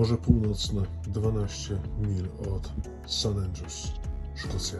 Morze Północne 12 mil od St. Andrews, Szkocja.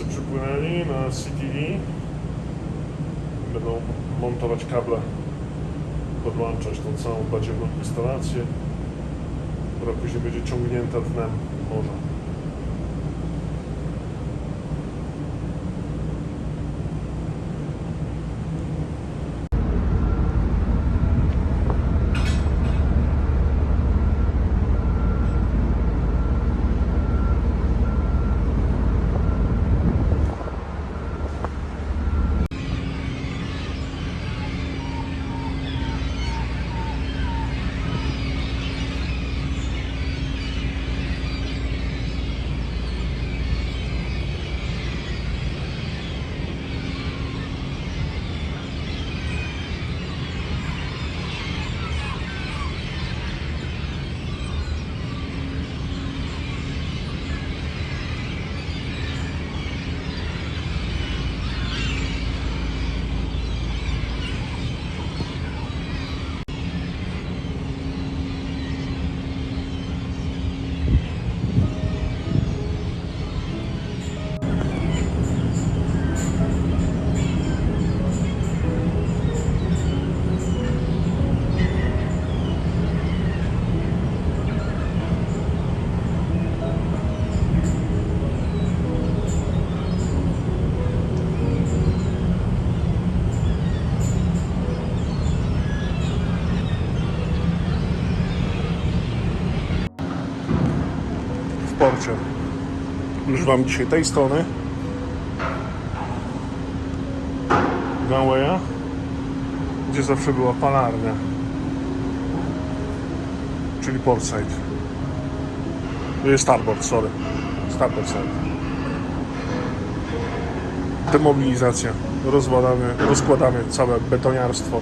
Elektrycy przypłynęli na CTV. Będą montować kable, podłączać tą całą badziewną instalację, która później będzie ciągnięta dnem morza. Już Wam dzisiaj tej strony Gałeja, gdzie zawsze była palarnia, czyli Portside. Starboard, sorry. Starboard side. Demobilizacja. Rozładamy, rozkładamy całe betoniarstwo.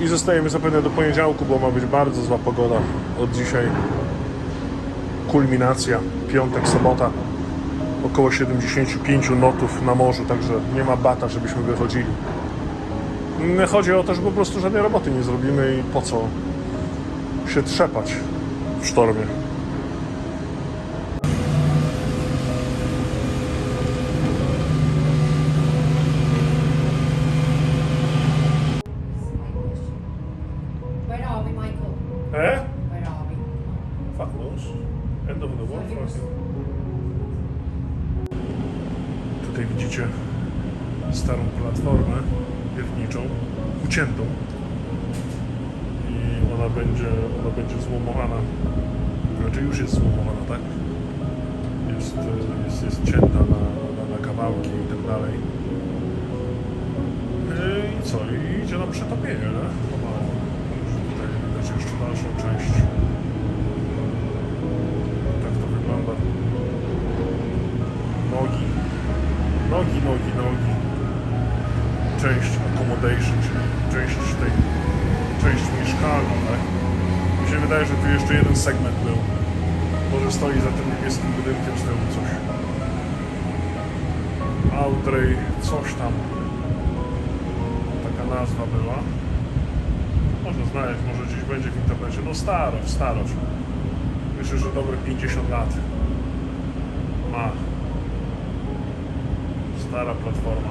I zostajemy zapewne do poniedziałku, bo ma być bardzo zła pogoda od dzisiaj kulminacja, piątek, sobota, około 75 notów na morzu, także nie ma bata, żebyśmy wychodzili. Chodzi o to, że po prostu żadnej roboty nie zrobimy i po co się trzepać w sztormie. Widzicie starą platformę piewniczą, uciętą i ona będzie, ona będzie złomowana, znaczy już jest złomowana, tak? Jest, jest, jest cięta na, na, na kawałki i tak dalej. E, I co? I idzie na przetopienie, nie? Także Tutaj widać jeszcze dalszą część. Nogi, nogi, nogi. Część accommodation, czyli część tej, część mieszkalna, tak? Mi się wydaje, że tu jeszcze jeden segment był. Może stoi za tym niebieskim budynkiem z tyłu coś. Audrey, coś tam. Taka nazwa była. Można znaleźć, może gdzieś będzie w internecie. No starość, starość. Myślę, że dobre 50 lat. Ma. Stara platforma.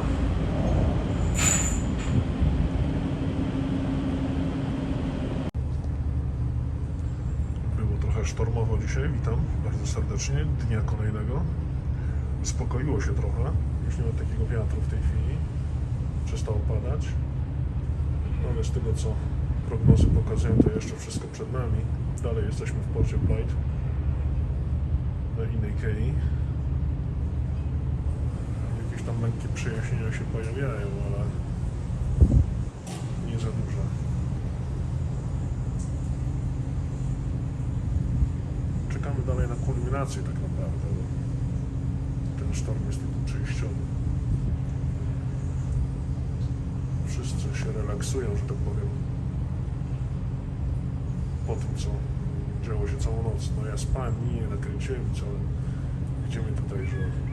Było trochę sztormowo dzisiaj, witam bardzo serdecznie. Dnia kolejnego. Uspokoiło się trochę. Już nie ma takiego wiatru w tej chwili. Przestało padać. No ale z tego co prognozy pokazują, to jeszcze wszystko przed nami. Dalej jesteśmy w porcie Blight na innej kei. Lekkie przejaśnienia się pojawiają, ale nie za duże. Czekamy dalej na kulminację tak naprawdę. bo Ten sztorm jest tylko przejściowy. Wszyscy się relaksują, że tak powiem. Po tym, co działo się całą noc. No ja spałem, nie nakręciłem ale widzimy tutaj, że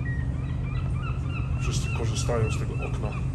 wszyscy korzystają z tego okna